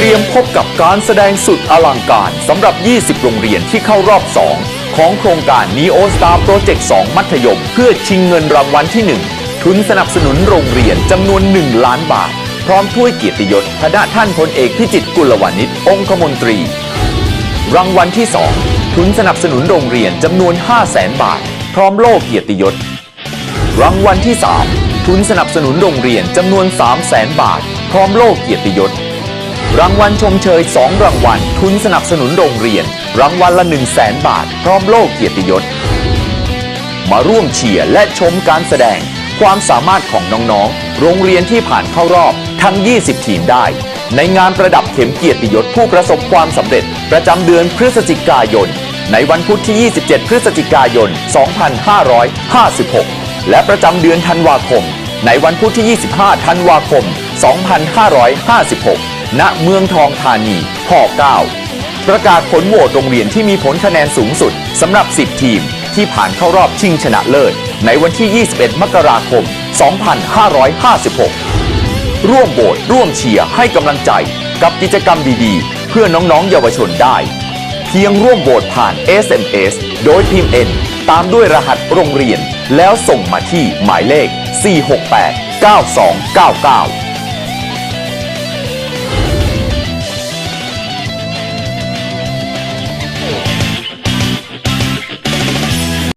เตรียมพบกับการแสดงสุดอลังการสำหรับ 20 โรงเรียนที่เข้ารอบ 2 ของโครงการ Neo Star Project 2 มัธยม เพื่อชิงเงินรางวัลที่ 1 ทุนสนับสนุนโรงเรียนจำนวน 1 ล้านบาท พร้อมถ้วยเกียรติยศคณะท่านพลเอกพิจิตรกุลวานิชองคมนตรี รางวัลที่ 2 ทุนสนับสนุนโรงเรียนจำนวน 5 0 0แสนบาท พร้อมโล่เกียรติยศ รางวัลที่ 3 ทุนสนับสนุนโรงเรียนจำนวน 3 0 0แสนบาท พร้อมโล่เกียรติยศ รางวัลชมเชย 2 รางวัล ทุนสนับสนุนโรงเรียน รางวัลละ 1 0 0 0 0แสนบาท พร้อมโล่เกียรติยศ มาร่วมเชียร์และชมการแสดง ความสามารถของน้องๆ โรงเรียนที่ผ่านเข้ารอบทั้ง 20 ทีมได้ ในงานประดับเข็มเกียรติยศผู้ประสบความสำเร็จ ประจำเดือนพฤศจิกายน ในวันพุธที่ 27 พฤศจิกายน 2556 และประจำเดือนธันวาคม ในวันพุธที่ 25 ธันวาคม 2556 ณเมืองทองธานีพ9ประกาศผลโหวตโรงเรียนที่มีผลคะแนนสูงสุดสำหรับ 10 ทีม ที่ผ่านเข้ารอบชิงชนะเลิศ ในวันที่ 21 มกราคม 2556 ร่วมโหวตร่วมเชียร์ให้กำลังใจกับกิจกรรมดีๆ เพื่อน้องๆ เยาวชนได้ เพียงร่วมโหวตผ่าน SMS โดยพิมพ์ N ตามด้วยรหัสโรงเรียน แล้วส่งมาที่หมายเลข 468 9299